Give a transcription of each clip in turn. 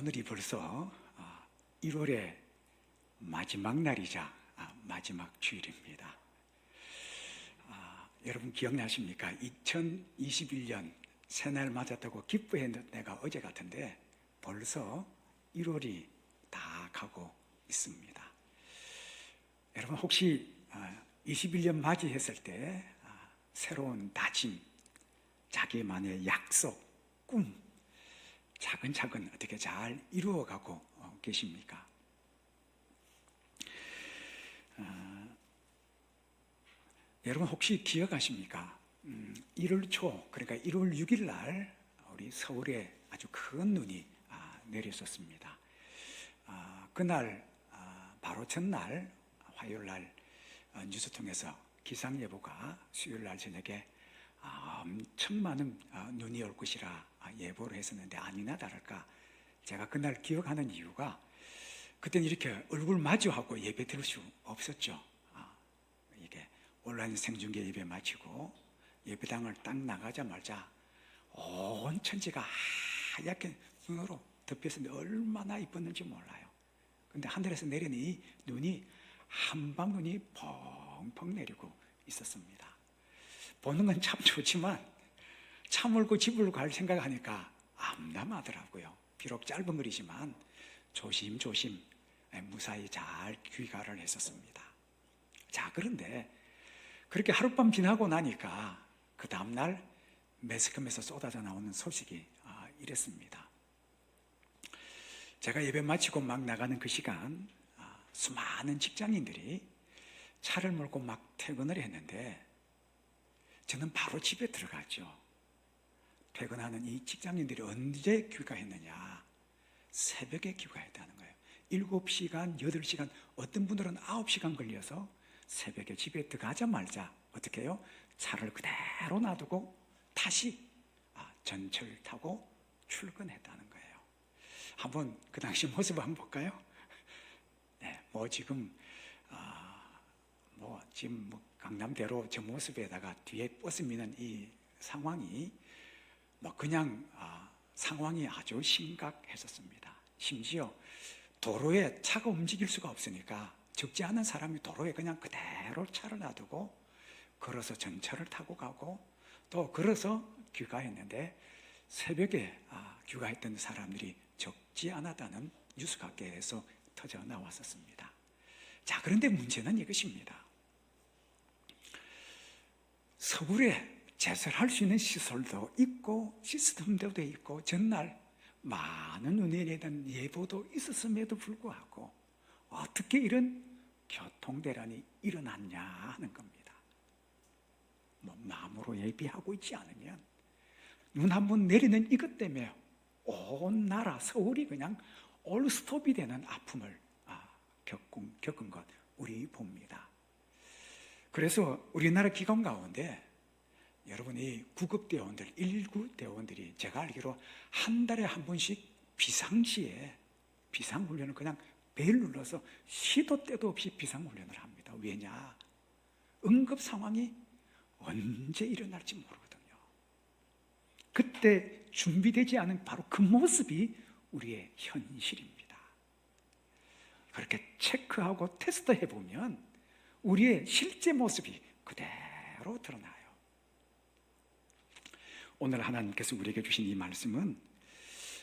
오늘이 벌써 1월의 마지막 날이자 아, 마지막 주일입니다. 아, 여러분 기억나십니까? 2021년 새날 맞았다고 기뻐했던 때가 어제 같은데 벌써 1월이 다 가고 있습니다. 여러분 혹시 21년 맞이했을 때 아, 새로운 다짐, 자기만의 약속, 꿈 차근차근 어떻게 잘 이루어가고 어, 계십니까? 어, 여러분 혹시 기억하십니까? 음, 1월 초 그러니까 1월 6일 날 우리 서울에 아주 큰 눈이 아, 내렸었습니다. 아, 그날 아, 바로 전날 화요일 날 어, 뉴스 통해서 기상 예보가 수요일 날 저녁에 아, 엄청 많은 아, 눈이 올 것이라 아, 예보를 했었는데 아니나 다를까 제가 그날 기억하는 이유가 그때는 이렇게 얼굴 마주하고 예배 드릴 수 없었죠. 아, 이게 온라인 생중계 예배 마치고 예배당을 딱 나가자마자 온 천지가 하얗게 눈으로 덮였는데 얼마나 이뻤는지 몰라요. 근데 하늘에서 내리는 이 눈이 한방 눈이 펑펑 내리고 있었습니다. 보는 건 참 좋지만 차 몰고 집을 갈 생각하니까 암담하더라고요. 비록 짧은 거리지만 조심조심 무사히 잘 귀가를 했었습니다. 자, 그런데 그렇게 하룻밤 지나고 나니까 그 다음날 매스컴에서 쏟아져 나오는 소식이 아, 이랬습니다. 제가 예배 마치고 막 나가는 그 시간 아, 수많은 직장인들이 차를 몰고 막 퇴근을 했는데 저는 바로 집에 들어갔죠. 퇴근하는 이 직장인들이 언제 귀가했느냐? 새벽에 귀가했다는 거예요. 7시간, 8시간, 어떤 분들은 9시간 걸려서 새벽에 집에 들어가자 말자 어떻게 해요? 차를 그대로 놔두고 다시 아, 전철 타고 출근했다는 거예요. 한번 그 당시 모습 한번 볼까요? 네, 뭐 지금 아, 뭐 지금 뭐 강남대로 저 모습에다가 뒤에 버스 미는 이 상황이 뭐 그냥 아, 상황이 아주 심각했었습니다. 심지어 도로에 차가 움직일 수가 없으니까 적지 않은 사람이 도로에 그냥 그대로 차를 놔두고 걸어서 전철을 타고 가고 또 걸어서 귀가했는데 새벽에 아, 귀가했던 사람들이 적지 않았다는 뉴스각계에서 터져 나왔었습니다. 자, 그런데 문제는 이것입니다. 서울에 제설할 수 있는 시설도 있고 시스템도 돼 있고 전날 많은 눈이 내던 예보도 있었음에도 불구하고 어떻게 이런 교통대란이 일어났냐 하는 겁니다. 뭐 마음으로 예비하고 있지 않으면 눈 한 번 내리는 이것 때문에 온 나라 서울이 그냥 올스톱이 되는 아픔을 아, 겪은, 겪은 것 우리 봅니다. 그래서 우리나라 기관 가운데 여러분 이 구급 대원들, 119 대원들이 제가 알기로 한 달에 한 번씩 비상시에 비상 훈련을 그냥 벨 눌러서 시도 때도 없이 비상 훈련을 합니다. 왜냐? 응급 상황이 언제 일어날지 모르거든요. 그때 준비되지 않은 바로 그 모습이 우리의 현실입니다. 그렇게 체크하고 테스트해 보면 우리의 실제 모습이 그대로 드러나요. 오늘 하나님께서 우리에게 주신 이 말씀은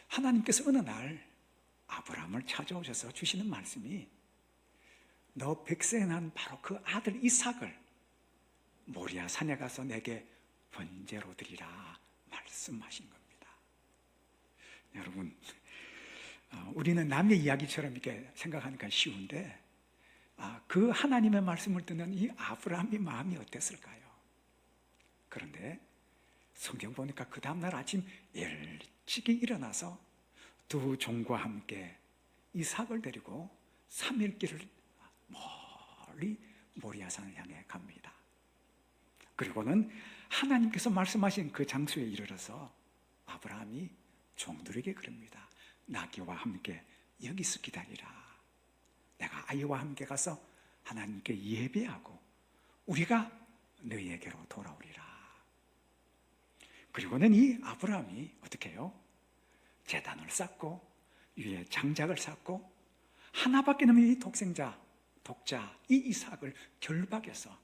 하나님께서 어느 날 아브라함을 찾아오셔서 주시는 말씀이 너 백세 난 바로 그 아들 이삭을 모리아 산에 가서 내게 번제로 드리라 말씀하신 겁니다. 여러분, 어, 우리는 남의 이야기처럼 이렇게 생각하니까 쉬운데 아, 그 하나님의 말씀을 듣는 이 아브라함의 마음이 어땠을까요? 그런데 성경 보니까 그 다음날 아침 일찍이 일어나서 두 종과 함께 이삭을 데리고 3일 길을 멀리 모리아산을 향해 갑니다. 그리고는 하나님께서 말씀하신 그 장소에 이르러서 아브라함이 종들에게 그럽니다. 나귀와 함께 여기서 기다리라. 내가 아이와 함께 가서 하나님께 예배하고 우리가 너희에게로 돌아오리라. 그리고는 이 아브라함이 어떻게 해요? 재단을 쌓고 위에 장작을 쌓고 하나밖에 없는 이 독생자, 독자, 이 이삭을 결박해서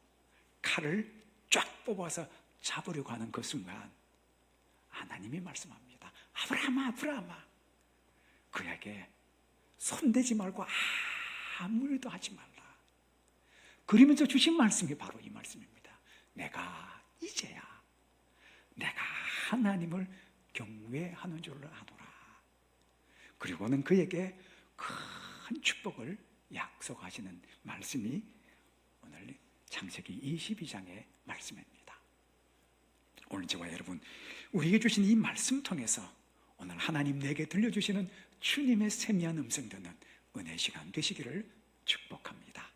칼을 쫙 뽑아서 잡으려고 하는 그 순간 하나님이 말씀합니다. 아브라함아, 아브라함아. 그에게 손대지 말고 아무 일도 하지 말라. 그러면서 주신 말씀이 바로 이 말씀입니다. 내가 이제야 내가 하나님을 경외하는 줄로 아노라. 그리고는 그에게 큰 축복을 약속하시는 말씀이 오늘 창세기 22장의 말씀입니다. 오늘 저와 여러분 우리에게 주신 이 말씀 통해서 오늘 하나님 내게 들려주시는 주님의 세미한 음성 듣는 은혜 시간 되시기를 축복합니다.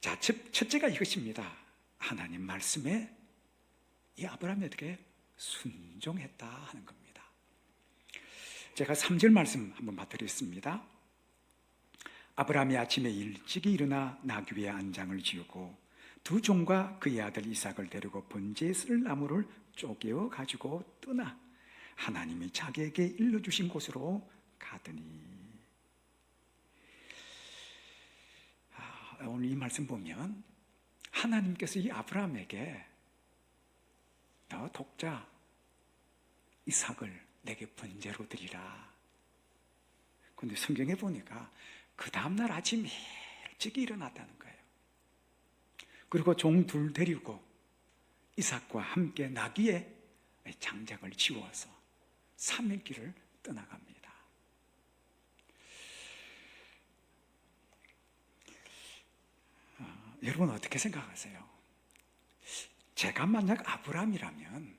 자, 첫, 첫째가 이것입니다. 하나님 말씀에 이 아브라함에게 순종했다 하는 겁니다. 제가 3절 말씀 한번 봐드리겠습니다. 아브라함이 아침에 일찍이 일어나 나귀 위에 안장을 지우고 두 종과 그의 아들 이삭을 데리고 번제에 쓸 나무를 쪼개어 가지고 떠나 하나님이 자기에게 일러주신 곳으로 가더니 아, 오늘 이 말씀 보면 하나님께서 이 아브라함에게 너 독자 이삭을 내게 번제로 드리라. 근데 성경에 보니까 그 다음날 아침 일찍 일어났다는 거예요. 그리고 종 둘 데리고 이삭과 함께 나귀에 장작을 지워서 삼일 길을 떠나갑니다. 어, 여러분 어떻게 생각하세요? 제가 만약 아브라함이라면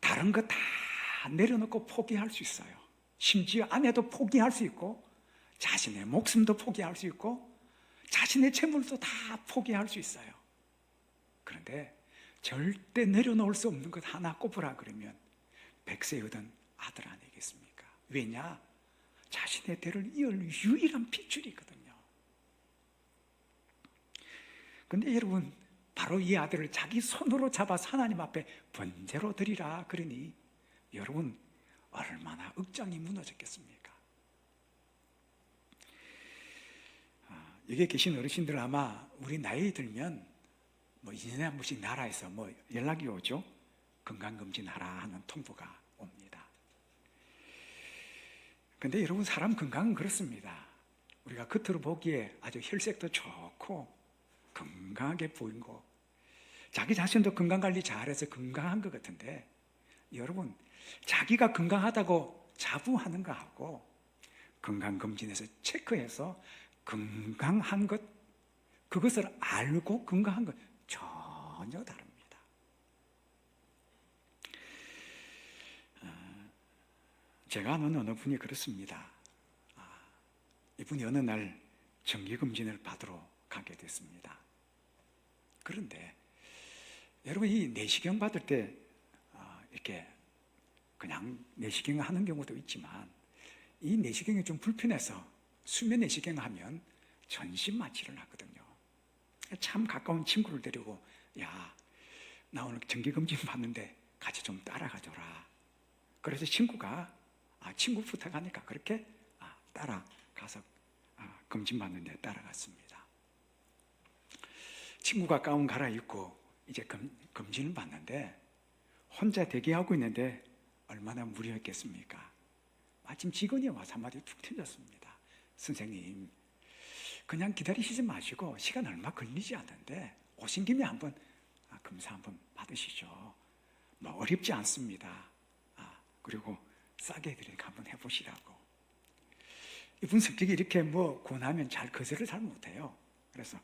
다른 거 다 내려놓고 포기할 수 있어요. 심지어 아내도 포기할 수 있고 자신의 목숨도 포기할 수 있고 자신의 재물도 다 포기할 수 있어요. 그런데 절대 내려놓을 수 없는 것 하나 꼽으라 그러면 백세 얻은 아들 아니겠습니까? 왜냐? 자신의 대를 이을 유일한 핏줄이거든요. 근데 여러분, 바로 이 아들을 자기 손으로 잡아서 하나님 앞에 번제로 드리라 그러니 여러분 얼마나 억장이 무너졌겠습니까? 아, 여기 계신 어르신들 아마 우리 나이 들면 뭐 2년에 한 번씩 나라에서 뭐 연락이 오죠. 건강검진하라 하는 통보가 옵니다. 근데 여러분 사람 건강은 그렇습니다. 우리가 겉으로 보기에 아주 혈색도 좋고 건강하게 보이고 자기 자신도 건강 관리 잘해서 건강한 것 같은데 여러분 자기가 건강하다고 자부하는 거하고 건강검진에서 체크해서 건강한 것 그것을 알고 건강한 것 전혀 다릅니다. 어, 제가 아는 어느 분이 그렇습니다. 아, 이분이 어느 날 정기검진을 받으러 가게 됐습니다. 그런데 여러분 이 내시경 받을 때 아, 이렇게 그냥 내시경 하는 경우도 있지만 이 내시경이 좀 불편해서 수면 내시경 하면 전신 마취를 하거든요. 참 가까운 친구를 데리고 야, 나 오늘 정기검진 받는데 같이 좀 따라가줘라. 그래서 친구가 아, 친구 부탁하니까 그렇게 아, 따라가서 아, 검진 받는데 따라갔습니다. 친구가 가운 갈아입고 이제 검, 검진을 받는데 혼자 대기하고 있는데 얼마나 무료했겠습니까? 마침 직원이 와서 한마디 툭 튀졌습니다. 선생님, 그냥 기다리시지 마시고 시간 얼마 걸리지 않는데 오신 김에 한번 아, 검사 한번 받으시죠. 뭐 어렵지 않습니다. 아, 그리고 싸게 해드리니까 한번 해보시라고. 이분 성격이 이렇게 뭐 권하면 잘 거절을 잘 못해요. 그래서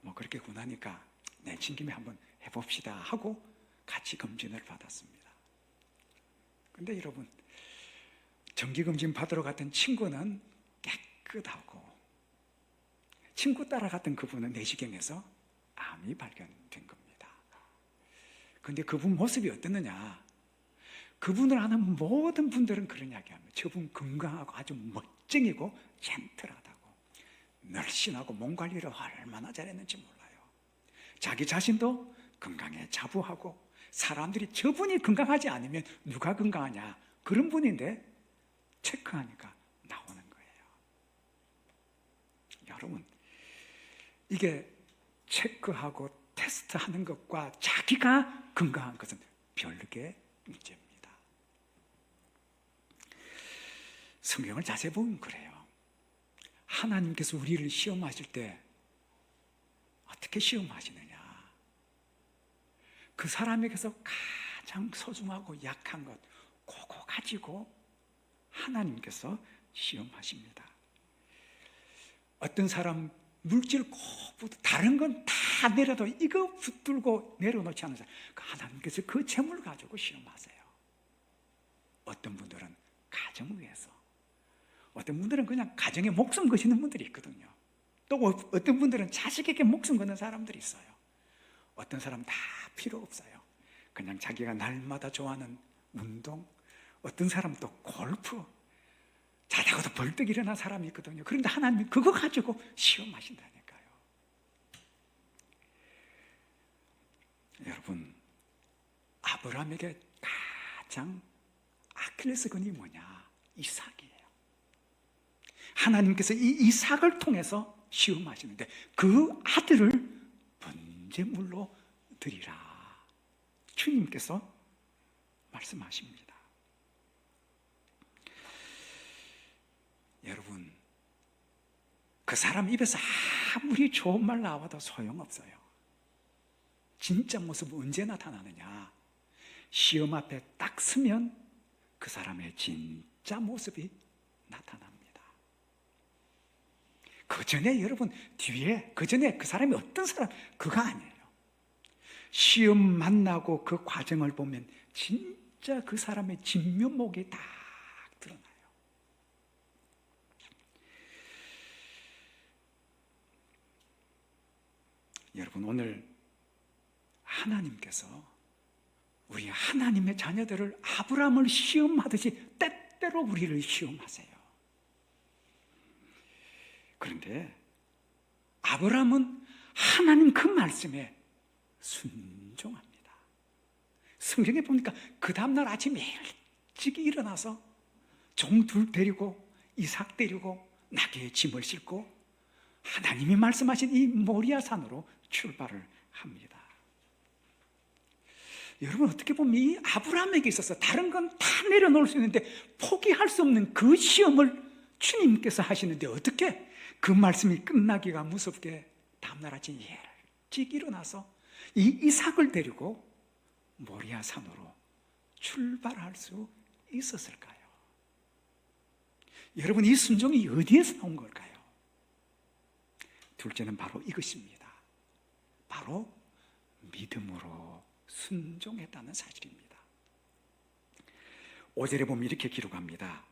뭐 그렇게 권하니까 내친 김에 한번 해봅시다 하고 같이 검진을 받았습니다. 근데 여러분, 정기검진 받으러 갔던 친구는 깨끗하고, 친구 따라갔던 그분은 내시경에서 암이 발견된 겁니다. 근데 그분 모습이 어땠느냐? 그분을 아는 모든 분들은 그런 이야기 합니다. 저분 건강하고 아주 멋쟁이고 젠틀하다고. 멸신하고 몸 관리를 얼마나 잘했는지 몰라요. 자기 자신도 건강에 자부하고 사람들이 저분이 건강하지 않으면 누가 건강하냐 그런 분인데 체크하니까 나오는 거예요. 여러분 이게 체크하고 테스트하는 것과 자기가 건강한 것은 별개 문제입니다. 성경을 자세히 보면 그래요. 하나님께서 우리를 시험하실 때 어떻게 시험하시느냐? 그 사람에게서 가장 소중하고 약한 것, 그거 가지고 하나님께서 시험하십니다. 어떤 사람 물질 고부터 다른 건 다 내려도 이거 붙들고 내려놓지 않는 사람, 그 하나님께서 그 재물 가지고 시험하세요. 어떤 분들은 가정을 위해서, 어떤 분들은 그냥 가정에 목숨 거시는 분들이 있거든요. 또 어떤 분들은 자식에게 목숨 거는 사람들이 있어요. 어떤 사람 다 필요 없어요. 그냥 자기가 날마다 좋아하는 운동, 어떤 사람 또 골프, 자다가도 벌떡 일어난 사람이 있거든요. 그런데 하나님이 그거 가지고 시험하신다니까요. 여러분, 아브라함에게 가장 아킬레스건이 뭐냐? 이삭이에요. 하나님께서 이 이삭을 통해서 시험하시는데 그 아들을 번제물로 드리라. 주님께서 말씀하십니다. 여러분, 그 사람 입에서 아무리 좋은 말 나와도 소용없어요. 진짜 모습은 언제 나타나느냐? 시험 앞에 딱 서면 그 사람의 진짜 모습이 나타납니다. 그 전에 여러분 뒤에 그 전에 그 사람이 어떤 사람 그거 아니에요. 시험 만나고 그 과정을 보면 진짜 그 사람의 진면목이 딱 드러나요. 여러분 오늘 하나님께서 우리 하나님의 자녀들을 아브라함을 시험하듯이 때때로 우리를 시험하세요. 그런데 아브라함은 하나님 그 말씀에 순종합니다. 성경에 보니까 그 다음날 아침에 일찍 일어나서 종 둘 데리고 이삭 데리고 나귀의 짐을 싣고 하나님이 말씀하신 이 모리아 산으로 출발을 합니다. 여러분 어떻게 보면 이 아브라함에게 있어서 다른 건 다 내려놓을 수 있는데 포기할 수 없는 그 시험을 주님께서 하시는데 어떻게 그 말씀이 끝나기가 무섭게 다음날 아침 일찍 일어나서 이 이삭을 데리고 모리아 산으로 출발할 수 있었을까요? 여러분 이 순종이 어디에서 나온 걸까요? 둘째는 바로 이것입니다. 바로 믿음으로 순종했다는 사실입니다. 5절에 보면 이렇게 기록합니다.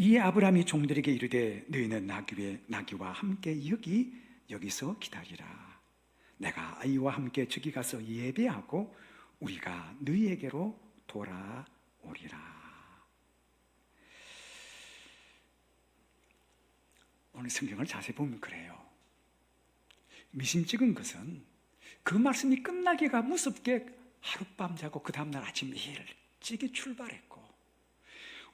이 아브라함이 종들에게 이르되 너희는 나귀의 나귀와 함께 여기 여기서 기다리라. 내가 아이와 함께 저기 가서 예배하고 우리가 너희에게로 돌아오리라. 오늘 성경을 자세히 보면 그래요. 미심 찍은 것은 그 말씀이 끝나기가 무섭게 하룻밤 자고 그 다음날 아침 일찍이 출발했고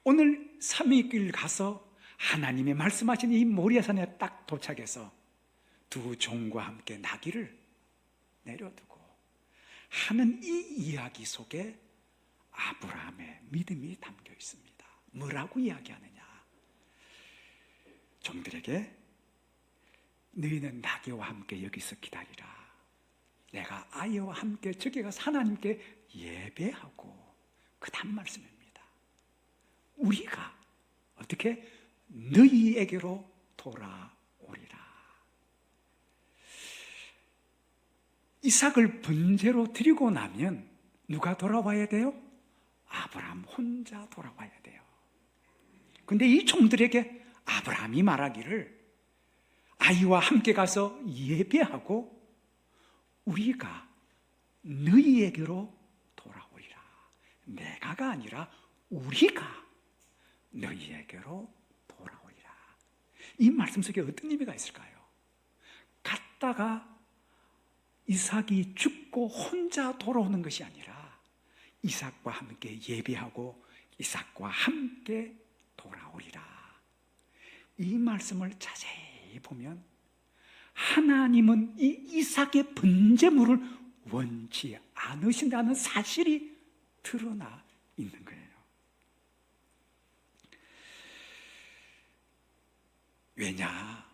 오늘 삼위길 가서 하나님의 말씀하신 이 모리아산에 딱 도착해서 두 종과 함께 나귀를 내려두고 하는 이 이야기 속에 아브라함의 믿음이 담겨 있습니다. 뭐라고 이야기하느냐? 종들에게 너희는 나귀와 함께 여기서 기다리라. 내가 아이와 함께 저기 가서 하나님께 예배하고 그 다음 말씀입니다. 우리가 어떻게 너희에게로 돌아오리라. 이삭을 번제로 드리고 나면 누가 돌아와야 돼요? 아브라함 혼자 돌아와야 돼요. 근데 이 종들에게 아브라함이 말하기를 아이와 함께 가서 예배하고 우리가 너희에게로 돌아오리라. 내가가 아니라 우리가 너희에게로 돌아오리라. 이 말씀 속에 어떤 의미가 있을까요? 갔다가 이삭이 죽고 혼자 돌아오는 것이 아니라 이삭과 함께 예배하고 이삭과 함께 돌아오리라. 이 말씀을 자세히 보면 하나님은 이 이삭의 번제물을 원치 않으신다는 사실이 드러나 있는 거예요. 왜냐?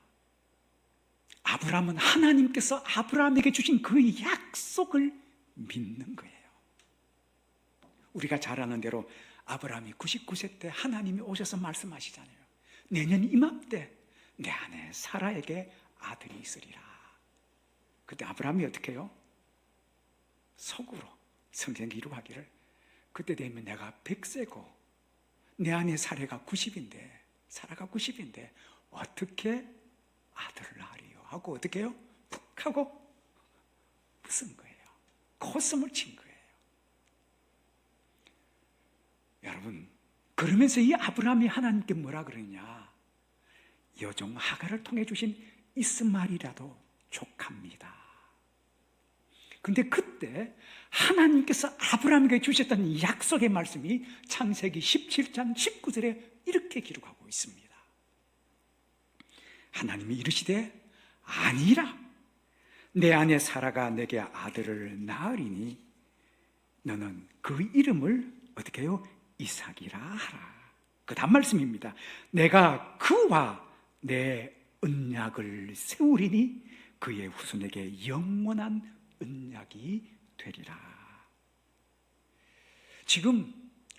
아브라함은 하나님께서 아브라함에게 주신 그 약속을 믿는 거예요. 우리가 잘 아는 대로 아브라함이 99세 때 하나님이 오셔서 말씀하시잖아요. 내년 이맘때 내 아내 사라에게 아들이 있으리라. 그때 아브라함이 어떻게 해요? 속으로 성경 기록하기를 그때 되면 내가 100세고 내 아내 사례가 90인데 사라가 90인데 어떻게 아들을 낳으리요 하고 어떻게 해요? 푹 하고 웃은 거예요. 코숨을 친 거예요. 여러분 그러면서 이 아브라함이 하나님께 뭐라 그러냐 여종 하가를 통해 주신 이스마엘이라도 족합니다. 근데 그때 하나님께서 아브라함에게 주셨던 약속의 말씀이 창세기 17장 19절에 이렇게 기록하고 있습니다. 하나님이 이르시되 아니라 내 아내 사라가 내게 아들을 낳으리니 너는 그 이름을 어떻게 해요? 이삭이라 하라. 그 다음 말씀입니다. 내가 그와 내 언약을 세우리니 그의 후손에게 영원한 언약이 되리라. 지금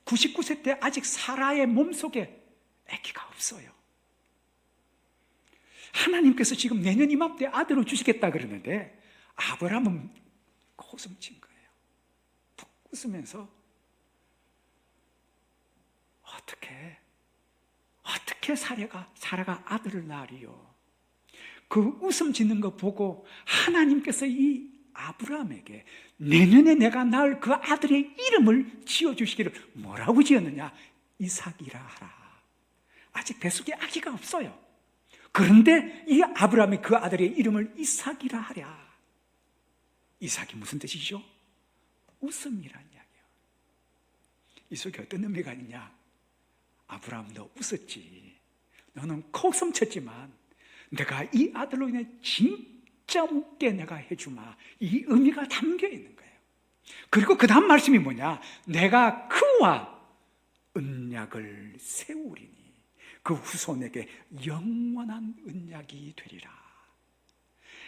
99세 때 아직 사라의 몸속에 아기가 없어요. 하나님께서 지금 내년 이맘때 아들을 주시겠다 그러는데 아브라함은 코숨 친 거예요. 푹 웃으면서 어떻게 어떻게 사례가 사라가 아들을 낳으리요? 그 웃음 짓는 거 보고 하나님께서 이 아브라함에게 내년에 내가 낳을 그 아들의 이름을 지어 주시기를 뭐라고 지었느냐? 이삭이라 하라. 아직 뱃속에 아기가 없어요. 그런데 이 아브라함이 그 아들의 이름을 이삭이라 하랴. 이삭이 무슨 뜻이죠? 웃음이란 이야기예요. 이 속에 어떤 의미가 있냐? 아브라함 너 웃었지. 너는 코웃음 쳤지만 내가 이 아들로 인해 진짜 웃게 내가 해주마. 이 의미가 담겨 있는 거예요. 그리고 그 다음 말씀이 뭐냐? 내가 그와 언약을 세우리니 그 후손에게 영원한 언약이 되리라.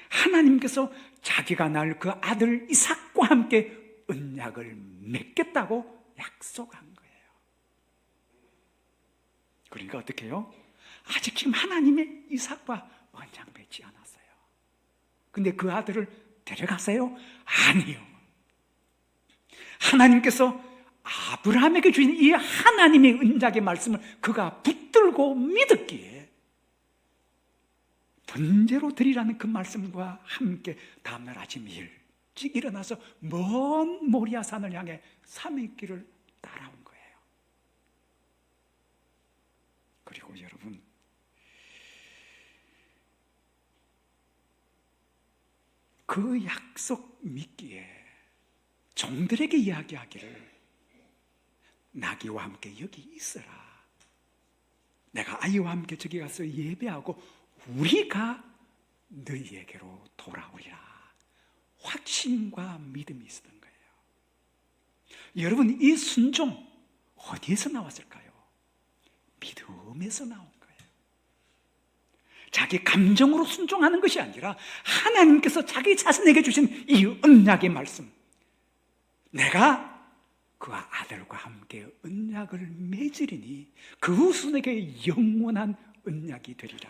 하나님께서 자기가 낳을 그 아들 이삭과 함께 언약을 맺겠다고 약속한 거예요. 그러니까 어떻게 해요? 아직 지금 하나님의 이삭과 언약 맺지 않았어요. 근데 그 아들을 데려갔어요? 아니요. 하나님께서 아브라함에게 주신 이 하나님의 언약의 말씀을 그가 붙들고 믿었기에 번제로 드리라는 그 말씀과 함께 다음날 아침 일찍 일어나서 먼 모리아산을 향해 삼일길을 따라온 거예요. 그리고 여러분 그 약속 믿기에 종들에게 이야기하기를 나귀와 함께 여기 있어라. 내가 아이와 함께 저기 가서 예배하고 우리가 너희에게로 돌아오리라. 확신과 믿음이 있었던 거예요. 여러분, 이 순종 어디에서 나왔을까요? 믿음에서 나온 거예요. 자기 감정으로 순종하는 것이 아니라 하나님께서 자기 자신에게 주신 이 언약의 말씀. 내가 그와 아들과 함께 언약을 맺으리니 그 후손에게 영원한 언약이 되리라.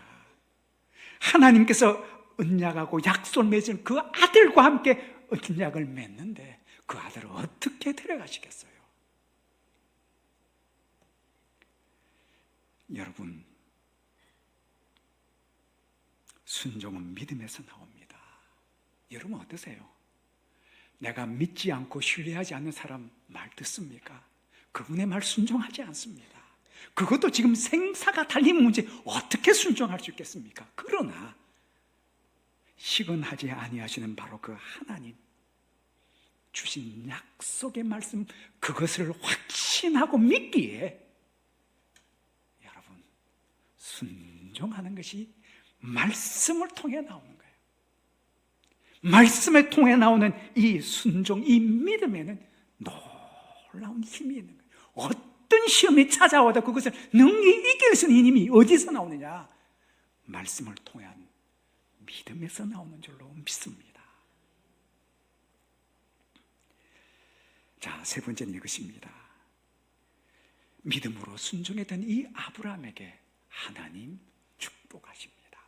하나님께서 언약하고 약속을 맺은 그 아들과 함께 언약을 맺는데 그 아들을 어떻게 데려가시겠어요? 여러분, 순종은 믿음에서 나옵니다. 여러분 어떠세요? 내가 믿지 않고 신뢰하지 않는 사람 말 듣습니까? 그분의 말 순종하지 않습니다. 그것도 지금 생사가 달린 문제 어떻게 순종할 수 있겠습니까? 그러나 시건하지 아니하시는 바로 그 하나님 주신 약속의 말씀 그것을 확신하고 믿기에 여러분 순종하는 것이 말씀을 통해 거예요. 말씀에 통해 나오는 이 순종, 이 믿음에는 놀라운 힘이 있는 거예요. 어떤 시험이 찾아와도 그것을 능히 이길 수 있는 힘이 어디서 나오느냐? 말씀을 통한 믿음에서 나오는 줄로 믿습니다. 자, 세 번째는 이것입니다. 믿음으로 순종했던 이 아브라함에게 하나님 축복하십니다.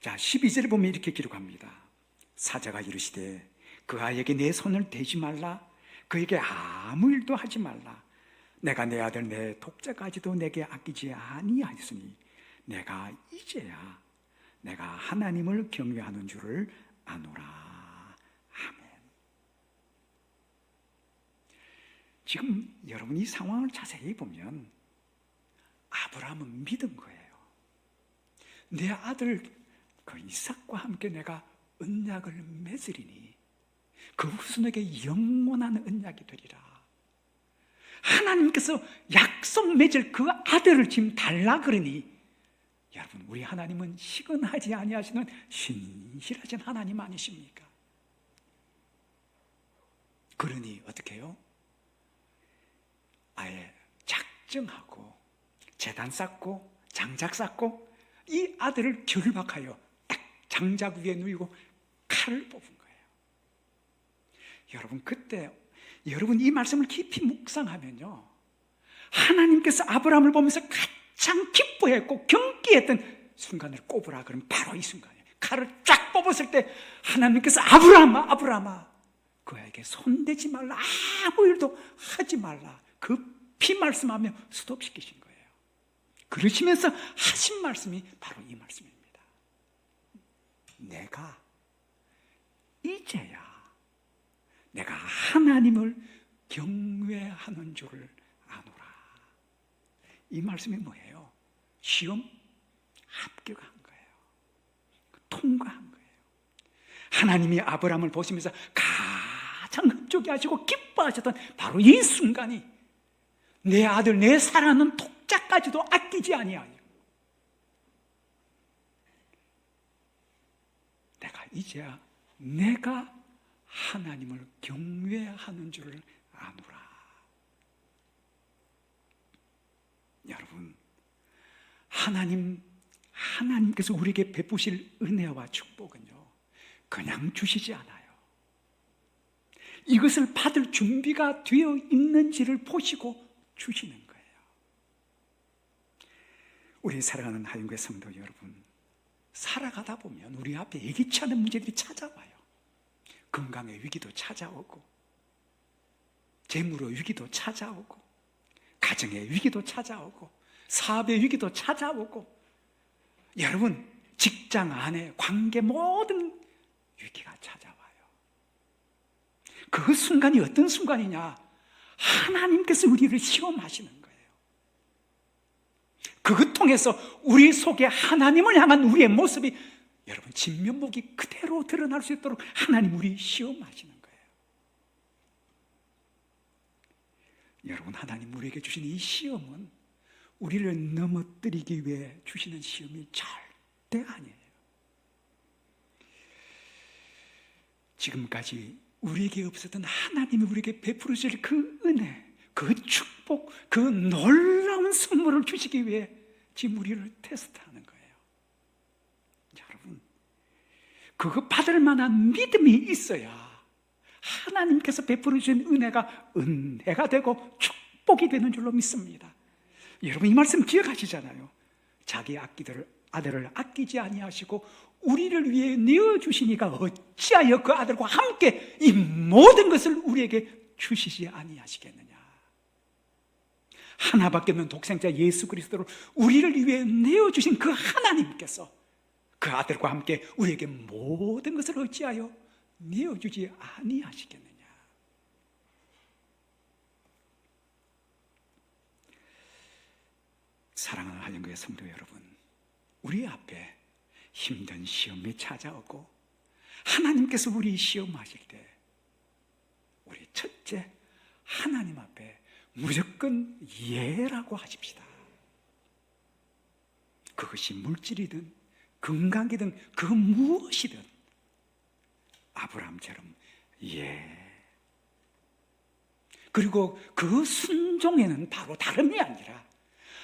자, 12절에 보면 이렇게 기록합니다. 사자가 이르시되 그 아이에게 내 손을 대지 말라. 그에게 아무 일도 하지 말라. 내가 내 아들 내 독자까지도 내게 아끼지 아니하였으니 내가 이제야 내가 하나님을 경외하는 줄을 아노라. 아멘. 지금 여러분 이 상황을 자세히 보면 아브라함은 믿은 거예요. 내 아들 그 이삭과 함께 내가 언약을 맺으리니 그 후손에게 영원한 언약이 되리라. 하나님께서 약속 맺을 그 아들을 지금 달라 그러니 여러분 우리 하나님은 시근하지 아니하시는 신실하신 하나님 아니십니까? 그러니 어떻게 해요? 아예 작정하고 재단 쌓고 장작 쌓고 이 아들을 결박하여 딱 장작 위에 누이고 칼을 뽑은 거예요. 여러분 그때 여러분 이 말씀을 깊이 묵상하면요. 하나님께서 아브라함을 보면서 가장 기뻐했고 경기했던 순간을 꼽으라 그러면 바로 이 순간이에요. 칼을 쫙 뽑았을 때 하나님께서 아브라함아 아브라함아 그에게 손대지 말라 아무 일도 하지 말라 급히 말씀하며 스톱시키신 거예요. 그러시면서 하신 말씀이 바로 이 말씀입니다. 내가 이제야 내가 하나님을 경외하는 줄을 아노라. 이 말씀이 뭐예요? 시험 합격한 거예요. 통과한 거예요. 하나님이 아브라함을 보시면서 가장 흡족해 하시고 기뻐하셨던 바로 이 순간이 내 아들 내 사랑하는 독자까지도 아끼지 아니하여 내가 이제야 내가 하나님을 경외하는 줄을 아노라. 여러분, 하나님, 하나님께서 우리에게 베푸실 은혜와 축복은요, 그냥 주시지 않아요. 이것을 받을 준비가 되어 있는지를 보시고 주시는 거예요. 우리 사랑하는 하윤교회 성도 여러분, 살아가다 보면 우리 앞에 예기치 않은 문제들이 찾아와요. 건강의 위기도 찾아오고, 재물의 위기도 찾아오고, 가정의 위기도 찾아오고, 사업의 위기도 찾아오고, 여러분, 직장 안에 관계 모든 위기가 찾아와요. 그 순간이 어떤 순간이냐? 하나님께서 우리를 시험하시는 거예요. 그것 통해서 우리 속에 하나님을 향한 우리의 모습이 여러분 진면목이 그대로 드러날 수 있도록 하나님 우리 시험하시는 거예요. 여러분 하나님 우리에게 주신 이 시험은 우리를 넘어뜨리기 위해 주시는 시험이 절대 아니에요. 지금까지 우리에게 없었던 하나님이 우리에게 베풀어 주실 그 은혜, 그 축복, 그 놀라운 선물을 주시기 위해 지금 우리를 테스트하는 거예요. 여러분, 그거 받을 만한 믿음이 있어야 하나님께서 베풀어 주신 은혜가 은혜가 되고 축복이 되는 줄로 믿습니다. 여러분 이 말씀 기억하시잖아요. 자기 아끼들 아들을 아끼지 아니하시고 우리를 위해 내어 주시니까 어찌하여 그 아들과 함께 이 모든 것을 우리에게 주시지 아니하시겠느냐. 하나밖에 없는 독생자 예수 그리스도를 우리를 위해 내어 주신 그 하나님께서 그 아들과 함께 우리에게 모든 것을 어찌하여 내어 주지 아니하시겠느냐. 사랑하는 하영교의 성도 여러분, 우리 앞에 힘든 시험이 찾아오고 하나님께서 우리 시험하실 때 우리 첫째 하나님 앞에 무조건 예라고 하십시다. 그것이 물질이든 건강이든 그 무엇이든 아브라함처럼 예. 그리고 그 순종에는 바로 다름이 아니라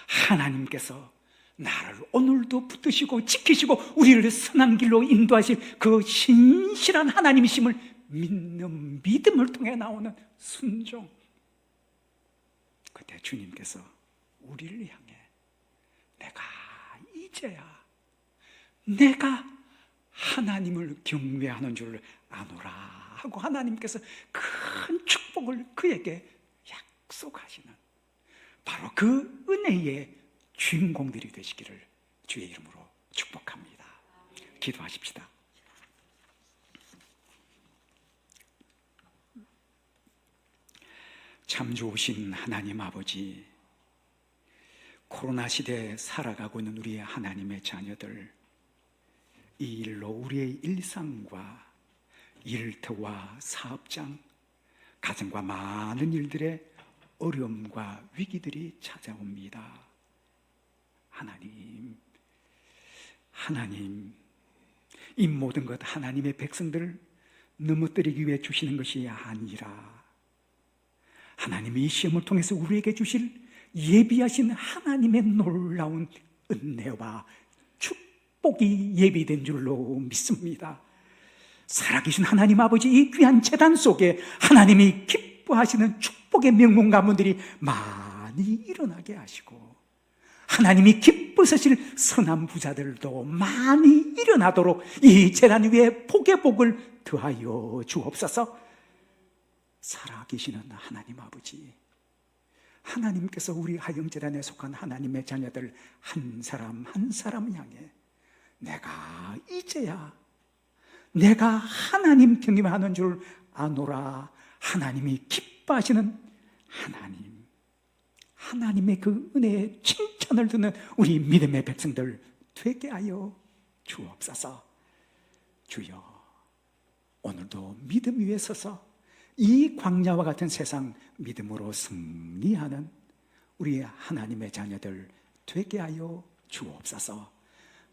하나님께서 나를 오늘도 붙드시고 지키시고 우리를 선한 길로 인도하실 그 신실한 하나님이심을 믿는 믿음을 통해 나오는 순종. 그때 주님께서 우리를 향해 내가 이제야 내가 하나님을 경외하는 줄 아노라 하고 하나님께서 큰 축복을 그에게 약속하시는 바로 그 은혜의 주인공들이 되시기를 주의 이름으로 축복합니다. 기도하십시다. 참 좋으신 하나님 아버지, 코로나 시대에 살아가고 있는 우리 하나님의 자녀들, 이 일로 우리의 일상과 일터와 사업장, 가정과 많은 일들의 어려움과 위기들이 찾아옵니다. 하나님, 하나님, 이 모든 것 하나님의 백성들을 넘어뜨리기 위해 주시는 것이 아니라 하나님이 이 시험을 통해서 우리에게 주실 예비하신 하나님의 놀라운 은혜와 축복이 예비된 줄로 믿습니다. 살아계신 하나님 아버지 이 귀한 재단 속에 하나님이 기뻐하시는 축복의 명문 가문들이 많이 일어나게 하시고 하나님이 기쁘시실 선한 부자들도 많이 일어나도록 이 재단 위에 복의 복을 더하여 주옵소서 살아계시는 하나님 아버지 하나님께서 우리 하영재단에 속한 하나님의 자녀들 한 사람 한 사람 향해 내가 이제야 내가 하나님 경임하는 줄 아노라. 하나님이 기뻐하시는 하나님. 하나님의 그 은혜의 칭찬을 듣는 우리 믿음의 백성들 되게 하여 주옵소서. 주여 오늘도 믿음 위에 서서 이 광야와 같은 세상 믿음으로 승리하는 우리 하나님의 자녀들 되게 하여 주옵소서